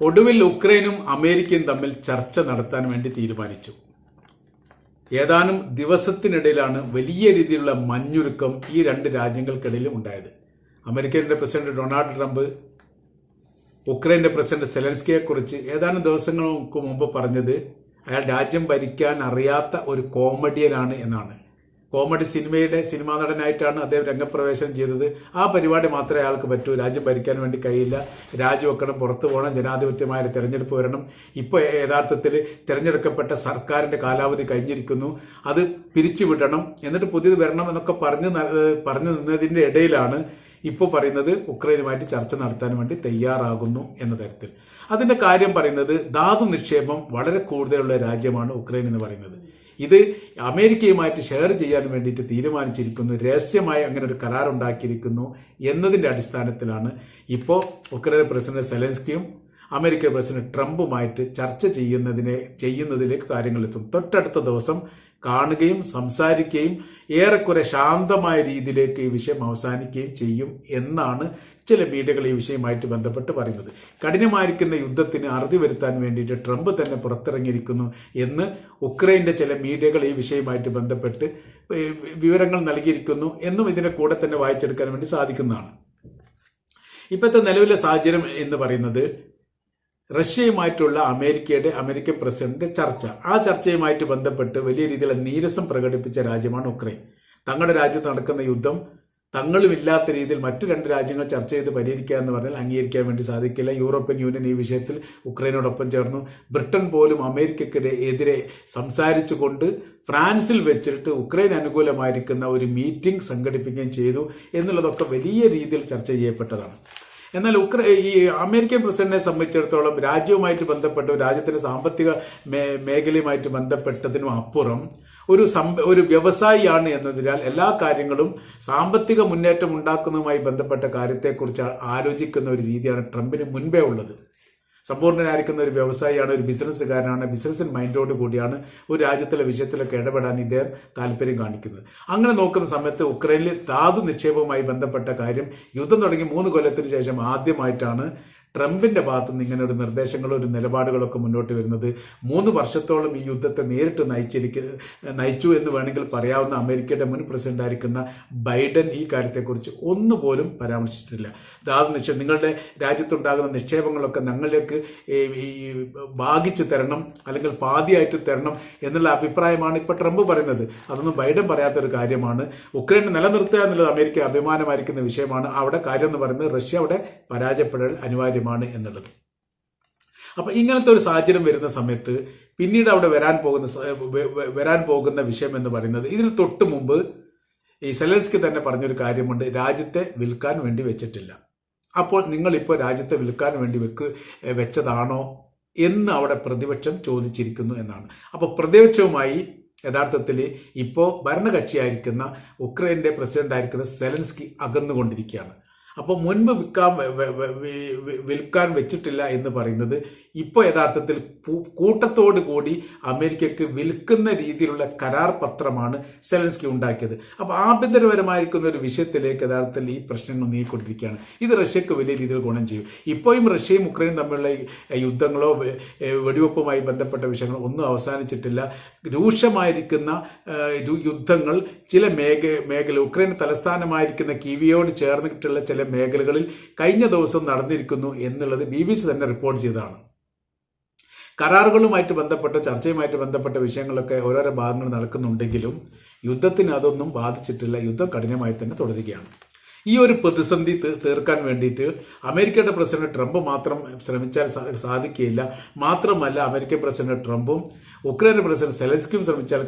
ഒടുവിൽ ഉക്രൈനും അമേരിക്കയും തമ്മിൽ ചർച്ച നടത്താൻ വേണ്ടി തീരുമാനിച്ചു. ഏതാനും ദിവസത്തിനിടയിലാണ് വലിയ രീതിയിലുള്ള മഞ്ഞുരുക്കം ഈ രണ്ട് രാജ്യങ്ങൾക്കിടയിലും ഉണ്ടായത്. അമേരിക്കയുടെ പ്രസിഡന്റ് ഡൊണാൾഡ് ട്രംപ് ഉക്രൈന്റെ പ്രസിഡന്റ് സെലൻസ്കിയെ കുറിച്ച് ഏതാനും ദിവസങ്ങൾക്ക് മുമ്പ് പറഞ്ഞത് അയാൾ രാജ്യം ഭരിക്കാൻ അറിയാത്ത ഒരു കോമഡിയനാണ് എന്നാണ്. കോമഡി സിനിമയുടെ സിനിമാ നടനായിട്ടാണ് അദ്ദേഹം രംഗപ്രവേശനം ചെയ്തത്. ആ പരിപാടി മാത്രമേ അയാൾക്ക് പറ്റൂ. രാജ്യം ഭരിക്കാൻ വേണ്ടി കഴിയില്ല. രാജിവെക്കണം പുറത്തു പോകണം ജനാധിപത്യമായ തെരഞ്ഞെടുപ്പ് വരണം. ഇപ്പോൾ യഥാർത്ഥത്തിൽ തിരഞ്ഞെടുക്കപ്പെട്ട സർക്കാരിന്റെ കാലാവധി കഴിഞ്ഞിരിക്കുന്നു. അത് പിരിച്ചുവിടണം. എന്നിട്ട് പുതിയത് വരണം എന്നൊക്കെ പറഞ്ഞു പറഞ്ഞു നിന്നതിന്റെ ഇടയിലാണ് ഇപ്പോൾ പറയുന്നത് ഉക്രൈനുമായിട്ട് ചർച്ച നടത്താൻ വേണ്ടി തയ്യാറാകുന്നു എന്ന തരത്തിൽ. അതിന്റെ കാര്യം പറയുന്നത് ധാതു നിക്ഷേപം വളരെ കൂടുതലുള്ള രാജ്യമാണ് ഉക്രൈൻ എന്ന് പറയുന്നത്. ഇത് അമേരിക്കയുമായിട്ട് ഷെയർ ചെയ്യാൻ വേണ്ടിയിട്ട് തീരുമാനിച്ചിരിക്കുന്നു. രഹസ്യമായി അങ്ങനെ ഒരു കരാർ ഉണ്ടാക്കിയിരിക്കുന്നു എന്നതിന്റെ അടിസ്ഥാനത്തിലാണ് ഇപ്പോൾ ഉക്രൈൻ പ്രസിഡന്റ് സെലൻസ്കിയും അമേരിക്കൻ പ്രസിഡന്റ് ട്രംപുമായിട്ട് ചർച്ച ചെയ്യുന്നതിനെ ചെയ്യുന്നതിലേക്ക് കാര്യങ്ങൾ എത്തും. തൊട്ടടുത്ത ദിവസം കാണുകയും സംസാരിക്കുകയും ഏറെക്കുറെ ശാന്തമായ രീതിയിലേക്ക് ഈ വിഷയം അവസാനിക്കുകയും ചെയ്യും എന്നാണ് ചില മീഡിയകൾ ഈ വിഷയമായിട്ട് ബന്ധപ്പെട്ട് പറയുന്നത്. കഠിനമായിരിക്കുന്ന യുദ്ധത്തിന് അറുതി വരുത്താൻ വേണ്ടിയിട്ട് ട്രംപ് തന്നെ പുറത്തിറങ്ങിയിരിക്കുന്നു എന്ന് ഉക്രൈന്റെ ചില മീഡിയകൾ ഈ വിഷയമായിട്ട് ബന്ധപ്പെട്ട് വിവരങ്ങൾ നൽകിയിരിക്കുന്നു എന്നും ഇതിന്റെ കൂടെ തന്നെ വായിച്ചെടുക്കാൻ വേണ്ടി സാധിക്കുന്നതാണ്. ഇപ്പോഴത്തെ നിലവിലെ സാഹചര്യം എന്ന് പറയുന്നത് റഷ്യയുമായിട്ടുള്ള അമേരിക്കയുടെ അമേരിക്കൻ പ്രസിഡന്റ് ചർച്ച. ആ ചർച്ചയുമായിട്ട് ബന്ധപ്പെട്ട് വലിയ രീതിയിലുള്ള നീരസം പ്രകടിപ്പിച്ച രാജ്യമാണ് ഉക്രൈൻ. തങ്ങളുടെ രാജ്യത്ത് നടക്കുന്ന യുദ്ധം തങ്ങളുമില്ലാത്ത രീതിയിൽ മറ്റു രണ്ട് രാജ്യങ്ങൾ ചർച്ച ചെയ്ത് പരിഹരിക്കുക എന്ന് പറഞ്ഞാൽ അംഗീകരിക്കാൻ വേണ്ടി സാധിക്കില്ല. യൂറോപ്യൻ യൂണിയൻ ഈ വിഷയത്തിൽ ഉക്രൈനോടൊപ്പം ചേർന്നു. ബ്രിട്ടൻ പോലും അമേരിക്കക്കെതിരെ എതിരെ സംസാരിച്ചുകൊണ്ട് ഫ്രാൻസിൽ വെച്ചിട്ട് ഉക്രൈൻ അനുകൂലമായിരിക്കുന്ന ഒരു മീറ്റിംഗ് സംഘടിപ്പിക്കുകയും ചെയ്തു എന്നുള്ളതൊക്കെ വലിയ രീതിയിൽ ചർച്ച ചെയ്യപ്പെട്ടതാണ്. എന്നാൽ ഉക്ര ഈ അമേരിക്കൻ പ്രസിഡന്റിനെ സംബന്ധിച്ചിടത്തോളം രാജ്യവുമായിട്ട് ബന്ധപ്പെട്ട് രാജ്യത്തിന്റെ സാമ്പത്തിക മേഖലയുമായിട്ട് ബന്ധപ്പെട്ടതിനും അപ്പുറം ഒരു ഒരു വ്യവസായിയാണ് എന്നതിനാൽ എല്ലാ കാര്യങ്ങളും സാമ്പത്തിക മുന്നേറ്റം ഉണ്ടാക്കുന്നതുമായി ബന്ധപ്പെട്ട കാര്യത്തെക്കുറിച്ച് ആലോചിക്കുന്ന ഒരു രീതിയാണ് ട്രംപിന് മുൻപേ ഉള്ളത്. സമ്പൂർണനായിരിക്കുന്ന ഒരു വ്യവസായിയാണ് ഒരു ബിസിനസ്സുകാരനാണ് ബിസിനസ് മൈൻഡോട് കൂടിയാണ് ഒരു രാജ്യത്തിലെ വിഷയത്തിലൊക്കെ ഇടപെടാൻ ഇദ്ദേഹം താല്പര്യം കാണിക്കുന്നത്. അങ്ങനെ നോക്കുന്ന സമയത്ത് ഉക്രൈനിൽ ധാതു നിക്ഷേപവുമായി ബന്ധപ്പെട്ട കാര്യം യുദ്ധം തുടങ്ങി മൂന്ന് കൊല്ലത്തിന് ശേഷം ആദ്യമായിട്ടാണ് ട്രംപിന്റെ ഭാഗത്തു നിന്ന് ഇങ്ങനെ ഒരു നിർദ്ദേശങ്ങളോ ഒരു നിലപാടുകളൊക്കെ മുന്നോട്ട് വരുന്നത് മൂന്ന് വർഷത്തോളം ഈ യുദ്ധത്തെ നേരിട്ട് നയിച്ചിരിക്ക നയിച്ചു എന്ന് വേണമെങ്കിൽ പറയാവുന്ന അമേരിക്കയുടെ മുൻ പ്രസിഡന്റ് ആയിരിക്കുന്ന ബൈഡൻ ഈ കാര്യത്തെക്കുറിച്ച് ഒന്നുപോലും പരാമർശിച്ചിട്ടില്ല. അതാത് നിക്ഷേപം നിങ്ങളുടെ രാജ്യത്തുണ്ടാകുന്ന നിക്ഷേപങ്ങളൊക്കെ ഞങ്ങളിലേക്ക് ഈ ഭാഗിച്ചു തരണം അല്ലെങ്കിൽ പാതിയായിട്ട് തരണം എന്നുള്ള അഭിപ്രായമാണ് ഇപ്പോൾ ട്രംപ് പറയുന്നത്. അതൊന്നും ബൈഡൻ പറയാത്തൊരു കാര്യമാണ്. ഉക്രൈൻ നിലനിർത്തുക എന്നുള്ളത് അമേരിക്ക അഭിമാനമായിരിക്കുന്ന വിഷയമാണ്. അവിടെ കാര്യം എന്ന് പറയുന്നത് റഷ്യ അവിടെ പരാജയപ്പെടൽ അനിവാര്യമാണ് എന്നുള്ളത്. അപ്പൊ ഇങ്ങനത്തെ ഒരു സാഹചര്യം വരുന്ന സമയത്ത് പിന്നീട് അവിടെ വരാൻ പോകുന്ന വരാൻ പോകുന്ന വിഷയം എന്ന് പറയുന്നത് ഇതിന് തൊട്ട് മുമ്പ് ഈ സെലൻസ്കി തന്നെ പറഞ്ഞൊരു കാര്യമുണ്ട് രാജ്യത്തെ വിൽക്കാൻ വേണ്ടി വെച്ചിട്ടില്ല. അപ്പോൾ നിങ്ങൾ ഇപ്പോൾ രാജ്യത്തെ വിൽക്കാൻ വേണ്ടി വെക്ക് വെച്ചതാണോ എന്ന് അവിടെ പ്രതിപക്ഷം ചോദിച്ചിരിക്കുന്നു എന്നാണ്. അപ്പോൾ പ്രതിപക്ഷവുമായി യഥാർത്ഥത്തിൽ ഇപ്പോൾ ഭരണകക്ഷിയായിരിക്കുന്ന ഉക്രൈന്റെ പ്രസിഡന്റ് ആയിരിക്കുന്ന സെലൻസ്കി അകന്നുകൊണ്ടിരിക്കുകയാണ്. അപ്പോൾ മുൻപ് വിൽക്കാൻ വിൽക്കാൻ വെച്ചിട്ടില്ല എന്ന് പറയുന്നത് ഇപ്പോൾ യഥാർത്ഥത്തിൽ കൂട്ടത്തോട് കൂടി അമേരിക്കക്ക് വിൽക്കുന്ന രീതിയിലുള്ള കരാർ പത്രമാണ് സെലൻസ്കി ഉണ്ടാക്കിയത്. അപ്പോൾ ആഭ്യന്തരപരമായിരിക്കുന്ന ഒരു വിഷയത്തിലേക്ക് യഥാർത്ഥത്തിൽ ഈ പ്രശ്നങ്ങൾ നീങ്ങിക്കൊണ്ടിരിക്കുകയാണ്. ഇത് റഷ്യക്ക് വലിയ രീതിയിൽ ഗുണം ചെയ്യും. ഇപ്പോഴും റഷ്യയും ഉക്രൈനും തമ്മിലുള്ള യുദ്ധങ്ങളോ വെടിവെപ്പുമായി ബന്ധപ്പെട്ട വിഷയങ്ങളോ ഒന്നും അവസാനിച്ചിട്ടില്ല. രൂക്ഷമായിരിക്കുന്ന യുദ്ധങ്ങൾ ചില മേഖ മേഖല ഉക്രൈൻ തലസ്ഥാനമായിരിക്കുന്ന കീവിയോട് ചേർന്നിട്ടുള്ള ചില മേഖലകളിൽ കഴിഞ്ഞ ദിവസം നടന്നിരിക്കുന്നു എന്നുള്ളത് ബി ബി സി തന്നെ റിപ്പോർട്ട് ചെയ്തതാണ്. കരാറുകളുമായിട്ട് ബന്ധപ്പെട്ട ചർച്ചയുമായിട്ട് ബന്ധപ്പെട്ട വിഷയങ്ങളൊക്കെ ഓരോരോ ഭാഗങ്ങൾ നടക്കുന്നുണ്ടെങ്കിലും യുദ്ധത്തിന് അതൊന്നും ബാധിച്ചിട്ടില്ല. യുദ്ധം കഠിനമായി തന്നെ തുടരുകയാണ്. ഈ ഒരു പ്രതിസന്ധി തീർക്കാൻ വേണ്ടിയിട്ട് അമേരിക്കയുടെ പ്രസിഡന്റ് ട്രംപ് മാത്രം ശ്രമിച്ചാൽ സാധിക്കുകയില്ല. മാത്രമല്ല അമേരിക്കൻ പ്രസിഡന്റ് ട്രംപും ഉക്രൈൻ പ്രസിഡന്റ് സെലൻസ്കിയും ശ്രമിച്ചാൽ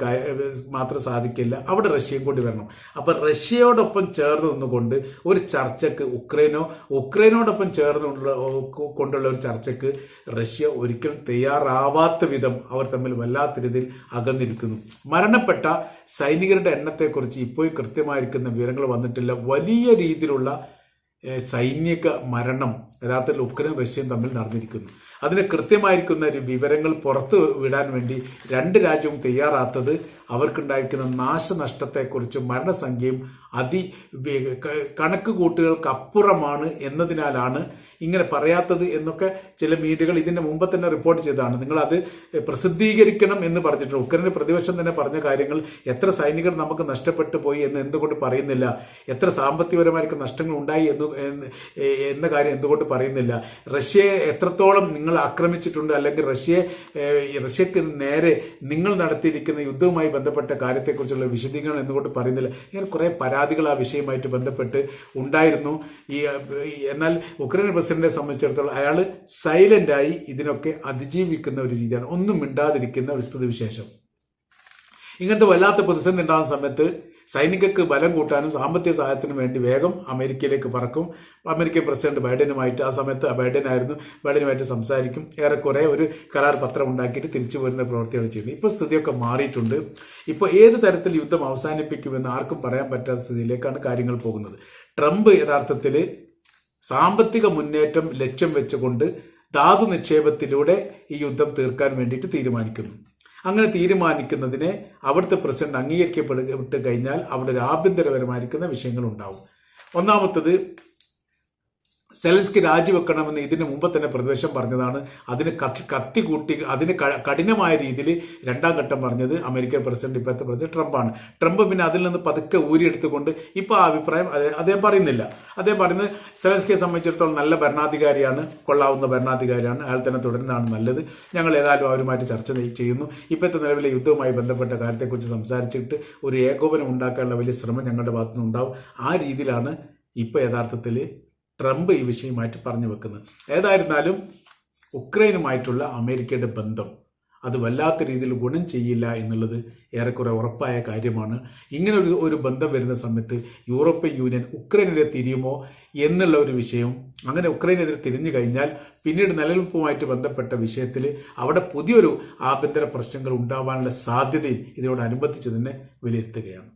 മാത്രം സാധിക്കില്ല. അവിടെ റഷ്യയും കൂടി വരണം. അപ്പൊ റഷ്യയോടൊപ്പം ചേർന്ന് നിന്നുകൊണ്ട് ഒരു ചർച്ചക്ക് ഉക്രൈനോ ഉക്രൈനോടൊപ്പം ചേർന്ന് കൊണ്ടുള്ള ഒരു ചർച്ചക്ക് റഷ്യ ഒരിക്കലും തയ്യാറാവാത്ത വിധം അവർ തമ്മിൽ വല്ലാത്ത രീതിയിൽ അകന്നിരിക്കുന്നു. മരണപ്പെട്ട സൈനികരുടെ എണ്ണത്തെക്കുറിച്ച് ഇപ്പോഴും കൃത്യമായിരിക്കുന്ന വിവരങ്ങൾ വന്നിട്ടില്ല. വലിയ രീതിയിലുള്ള സൈനിക മരണം യഥാർത്ഥത്തിൽ ഉക്രൈൻ റഷ്യയും തമ്മിൽ നടന്നിരിക്കുന്നു. അതിന് കൃത്യമായിരിക്കുന്ന ഒരു വിവരങ്ങൾ പുറത്തു വിടാൻ വേണ്ടി രണ്ട് രാജ്യവും തയ്യാറാത്തത് അവർക്കുണ്ടായിരിക്കുന്ന നാശനഷ്ടത്തെക്കുറിച്ചും മരണസംഖ്യയും അതി കണക്ക് കൂട്ടുകൾക്കപ്പുറമാണ് എന്നതിനാലാണ് ഇങ്ങനെ പറയാത്തത് എന്നൊക്കെ ചില മീഡിയകൾ ഇതിന്റെ മുമ്പ് തന്നെ റിപ്പോർട്ട് ചെയ്തതാണ്. നിങ്ങൾ അത് പ്രസിദ്ധീകരിക്കണം എന്ന് പറഞ്ഞിട്ടുണ്ട്. ഉക്രൈന് പ്രതിപക്ഷം തന്നെ പറഞ്ഞ കാര്യങ്ങൾ എത്ര സൈനികർ നമുക്ക് നഷ്ടപ്പെട്ടു പോയി എന്ന് എന്തുകൊണ്ട് പറയുന്നില്ല? എത്ര സാമ്പത്തികപരമായിരിക്കും നഷ്ടങ്ങൾ ഉണ്ടായി എന്ന് എന്ന് കാര്യം എന്തുകൊണ്ട് പറയുന്നില്ല? റഷ്യയെ എത്രത്തോളം നിങ്ങൾ ആക്രമിച്ചിട്ടുണ്ട് അല്ലെങ്കിൽ റഷ്യയെ റഷ്യക്ക് നേരെ നിങ്ങൾ നടത്തിയിരിക്കുന്ന യുദ്ധവുമായി ബന്ധപ്പെട്ട കാര്യത്തെക്കുറിച്ചുള്ള വിശദീകരണം എന്തുകൊണ്ട് പറയുന്നില്ല? ഇങ്ങനെ കുറെ പരാതികൾ ആ വിഷയമായിട്ട് ബന്ധപ്പെട്ട് ഉണ്ടായിരുന്നു. ഈ എന്നാൽ ഉക്രൈൻ പ്രസിഡന്റിനെ സംബന്ധിച്ചിടത്തോളം അയാൾ സൈലന്റായി ഇതിനൊക്കെ അതിജീവിക്കുന്ന ഒരു രീതിയാണ്. ഒന്നും മിണ്ടാതിരിക്കുന്ന ഒരു സ്ഥിതിവിശേഷം. ഇങ്ങനത്തെ വല്ലാത്ത പ്രതിസന്ധി ഉണ്ടാകുന്ന സമയത്ത് സൈനികർക്ക് ബലം കൂട്ടാനും സാമ്പത്തിക സഹായത്തിനും വേണ്ടി വേഗം അമേരിക്കയിലേക്ക് പറക്കും. അമേരിക്കൻ പ്രസിഡന്റ് ബൈഡനുമായിട്ട് ആ സമയത്ത് ബൈഡനായിരുന്നു. ബൈഡനുമായിട്ട് സംസാരിക്കും. ഏറെക്കുറെ ഒരു കരാർ പത്രം ഉണ്ടാക്കിയിട്ട് തിരിച്ചു വരുന്ന പ്രവർത്തികൾ ചെയ്യുന്നു ഇപ്പോൾ സ്ഥിതിയൊക്കെ മാറിയിട്ടുണ്ട്. ഇപ്പോൾ ഏത് തരത്തിൽ യുദ്ധം അവസാനിപ്പിക്കുമെന്ന് ആർക്കും പറയാൻ പറ്റാത്ത സ്ഥിതിയിലേക്കാണ് കാര്യങ്ങൾ പോകുന്നത്. ട്രംപ് യഥാർത്ഥത്തിൽ സാമ്പത്തിക മുന്നേറ്റം ലക്ഷ്യം വെച്ചുകൊണ്ട് ധാതു നിക്ഷേപത്തിലൂടെ ഈ യുദ്ധം തീർക്കാൻ വേണ്ടിയിട്ട് തീരുമാനിക്കുന്നു. അങ്ങനെ തീരുമാനിക്കുന്നതിനെ അവിടുത്തെ പ്രസിഡന്റ് അംഗീകരിക്കപ്പെട്ട് കഴിഞ്ഞാൽ അവിടെ ഒരു ആഭ്യന്തരപരമായിരിക്കുന്ന വിഷയങ്ങൾ ഉണ്ടാവും. ഒന്നാമത്തത് സെലൻസ്കി രാജിവെക്കണമെന്ന് ഇതിനു മുമ്പ് തന്നെ പ്രതിപക്ഷം പറഞ്ഞതാണ്. അതിന് കത്തി കത്തി കൂട്ടി അതിന് കഠിനമായ രീതിയിൽ രണ്ടാം ഘട്ടം പറഞ്ഞത് അമേരിക്കൻ പ്രസിഡന്റ് ഇപ്പോഴത്തെ പ്രസിഡന്റ് ട്രംപാണ്. ട്രംപ് പിന്നെ അതിൽ നിന്ന് പതുക്കെ ഊരിയെടുത്തുകൊണ്ട് ഇപ്പോൾ ആ അഭിപ്രായം അദ്ദേഹം പറയുന്നില്ല. അദ്ദേഹം പറയുന്നത് സെലൻസ്കിയെ സംബന്ധിച്ചിടത്തോളം നല്ല ഭരണാധികാരിയാണ് കൊള്ളാവുന്ന ഭരണാധികാരിയാണ് അയാൾ തന്നെ തുടരുന്നതാണ് നല്ലത്. ഞങ്ങൾ ഏതായാലും അവരുമായിട്ട് ചർച്ച ചെയ്യുന്നു. ഇപ്പോഴത്തെ നിലവിലെ യുദ്ധവുമായി ബന്ധപ്പെട്ട കാര്യത്തെക്കുറിച്ച് സംസാരിച്ചിട്ട് ഒരു ഏകോപനം ഉണ്ടാക്കാനുള്ള വലിയ ശ്രമം ഞങ്ങളുടെ ഭാഗത്തുനിന്നുണ്ടാവും. ആ രീതിയിലാണ് ഇപ്പോൾ യഥാർത്ഥത്തിൽ ട്രംപ് ഈ വിഷയമായിട്ട് പറഞ്ഞു വെക്കുന്നത്. ഏതായിരുന്നാലും ഉക്രൈനുമായിട്ടുള്ള അമേരിക്കയുടെ ബന്ധം അത് വല്ലാത്ത രീതിയിൽ ഗുണം ചെയ്യില്ല എന്നുള്ളത് ഏറെക്കുറെ ഉറപ്പായ കാര്യമാണ്. ഇങ്ങനെ ഒരു ഒരു ബന്ധം വരുന്ന സമയത്ത് യൂറോപ്യൻ യൂണിയൻ ഉക്രൈനെതിരെ തിരിയുമോ എന്നുള്ള ഒരു വിഷയം അങ്ങനെ ഉക്രൈനെതിരെ തിരിഞ്ഞു കഴിഞ്ഞാൽ പിന്നീട് നിലനിൽപ്പുമായിട്ട് ബന്ധപ്പെട്ട വിഷയത്തിൽ അവിടെ പുതിയൊരു ആഭ്യന്തര പ്രശ്നങ്ങൾ ഉണ്ടാവാനുള്ള സാധ്യതയും ഇതിനോടനുബന്ധിച്ച് തന്നെ വിലയിരുത്തുകയാണ്.